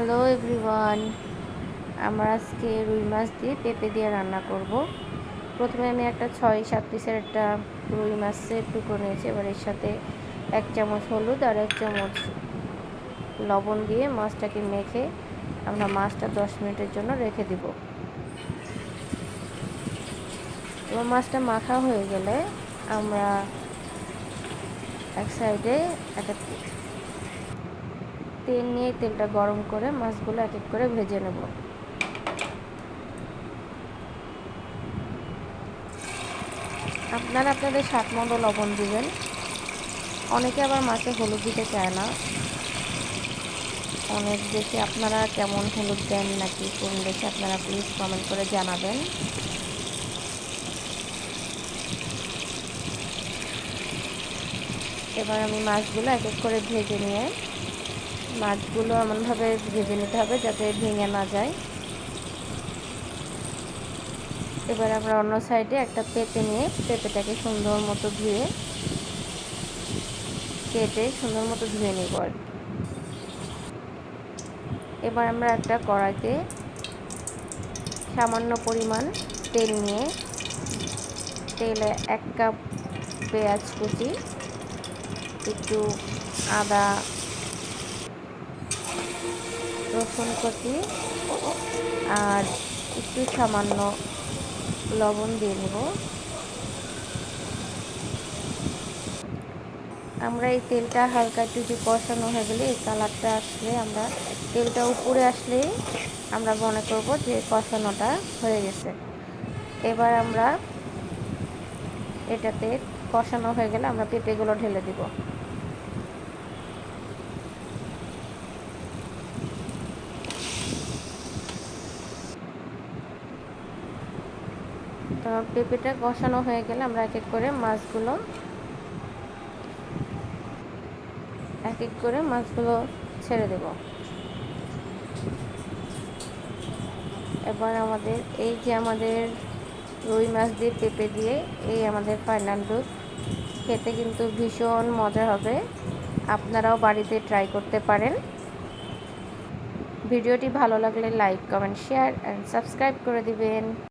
Hello everyone, আমরা আজকে রুই মাছ দিয়ে পেঁপে দিয়ে রান্না করব। প্রথমে আমি একটা ছয়, সাত পিসের একটা রুই মাছের টুকরো নিয়েছি। এবার এর সাথে এক চামচ হলুদ আর এক চামচ লবণ দিয়ে মাছটাকে মেখে আমরা মাছটা দশ মিনিটের জন্য রেখে দিব। এবার মাছটা মাখা হয়ে গেলে আমরা এক সাইডে একটা তেল নিয়ে তেলটা গরম করে মাছগুলো এক এক করে ভেজে নেব। আপনারা আপনাদের স্বাদ মতো লবণ দিবেন। অনেকে আবার মাছে হলুদ দিতে চায় না। অনেক দেশে আপনারা কেমন হলুদ দেন নাকি কোন দেশে আপনারা প্লিজ কমেন্ট করে জানাবেন। এবার আমি মাছগুলো এক এক করে ভেজে নিয়ে মাছগুলো এমনভাবে ভেজে নিতে হবে যাতে ভেঙে না যায়। এবার আমরা অন্য সাইডে একটা পেঁপে নিয়ে পেঁপেটাকে সুন্দর মতো ধুয়ে, কেটে সুন্দর মতো ধুয়ে নিব। এবার আমরা একটা কড়াইতে সামান্য পরিমাণ তেল নিয়ে, তেলে এক কাপ পেঁয়াজ কুচি, একটু আদা রসুন কচি আর একটু সামান্য লবণ দিয়ে নেব। আমরা এই তেলটা হালকা একটু যে কষানো হয়ে গেলে এই কালারটা আসলে আমরা, তেলটা উপরে আসলে আমরা মনে করব যে কষানোটা হয়ে গেছে। এবার আমরা এটাতে কষানো হয়ে গেলে আমরা পেঁপেগুলো ঢেলে দিব। তো পেঁপেটা কষানো হয়ে গেলে আমরা এক এক করে মাছগুলো এক এক করে মাছগুলো ছেড়ে দেব। এবার আমাদের এই যে আমাদের রুই মাছ দিয়ে পেঁপে দিয়ে এই আমাদের ফাইনাল লুক খেতে কিন্তু ভীষণ মজা হবে। আপনারাও বাড়িতে ট্রাই করতে পারেন। ভিডিওটি ভালো লাগলে like comment share and subscribe করে দিবেন।